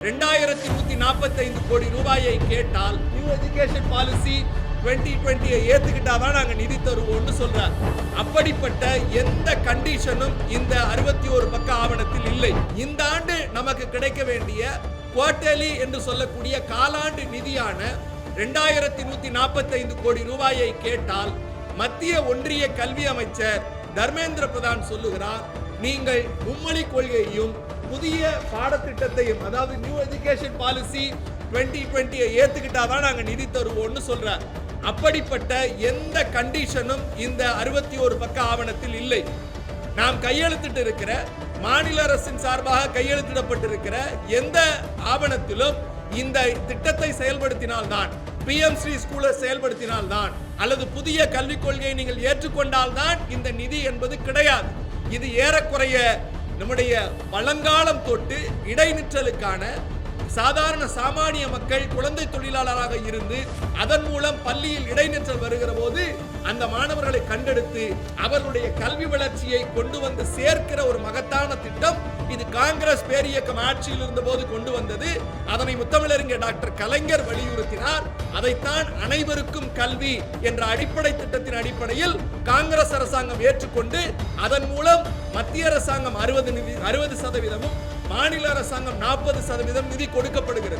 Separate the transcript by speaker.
Speaker 1: ரெண்டாயிரத்தி நூத்தி நாற்பத்தைந்து கோடி ரூபாயை கேட்டால் நியூ எஜுகேஷன் பாலிசி டுவெண்ட்டி டுவெண்ட்டியை ஏத்துக்கிட்டாதான் நாங்க நிதி தருவோம்னு சொல்றார். அப்படிப்பட்ட எந்த கண்டிஷனும் இந்த அறுபத்தி ஒரு பக்க ஆவணத்தில் இல்லை. இந்த ஆண்டு நமக்கு கிடைக்க வேண்டிய குவார்டலி என்று சொல்லக்கூடிய காலாண்டு நிதியான ரெண்டாயிரத்தி நூத்தி நாற்பத்தைந்து கோடி ரூபாயை கேட்டால் மத்திய ஒன்றிய கல்வி அமைச்சர் தர்மேந்திர பிரதான் சொல்லுகிறார் நீங்கள் மும்மொழி கொள்கையையும் புதிய பாடத்திட்டத்தையும் அதாவது நியூ எஜுகேஷன் பாலிசி டுவெண்ட்டி டுவெண்ட்டியை ஏத்துக்கிட்டாதான் நாங்கள் நிதி தருவோம்னு சொல்கிறார் அப்படிப்பட்ட எந்த கண்டிஷனும் இந்த அறுபத்தி ஒரு பக்க ஆவணத்தில் இல்லை. நாம் கையெழுத்திட்டு இருக்கிற மாநில அரசின் சார்பாக கையெழுத்திடப்பட்டிருக்கிற எந்த ஆவணத்திலும் இந்த திட்டத்தை செயல்படுத்தினால்தான் பிஎம் ஸ்ரீ ஸ்கூலை செயல்படுத்தினால்தான் அல்லது புதிய கல்விக் கொள்கையை நீங்கள் ஏற்றுக்கொண்டால்தான் இந்த நிதி என்பது கிடையாது. இது ஏறக்குறைய நம்முடைய பழங்காலம் தொட்டு இடைநிற்றலுக்கான சாதாரண சாமானிய மக்கள் குழந்தை தொழிலாளராக இருந்து அதன் மூலம் பள்ளியில் இடைநிற்றல் வருகிறது. அந்த மாணவர்களை கண்டெடுத்து அவர்களுடைய கல்வி வளர்ச்சியை கொண்டு வந்து சேர்க்கிற ஒரு மகத்தான திட்டம் இது காங்கிரஸ் பேரியக்கம் ஆட்சியில் இருந்த போது கொண்டு வந்தது. அதனை முத்தமிழறிஞர் டாக்டர் கலைஞர் வலியுறுத்தினார். அதைத்தான் அனைவருக்கும் கல்வி என்ற அடிப்படை திட்டத்தின் அடிப்படையில் காங்கிரஸ் அரசாங்கம் ஏற்றுக்கொண்டு அதன் மூலம் மத்திய அரசாங்கம் அறுபது நிதி அறுபது சதவீதமும் மாநில அரசாங்கம் நாற்பது சதவீதம் நிதி கொடுக்கப்படுகிறது.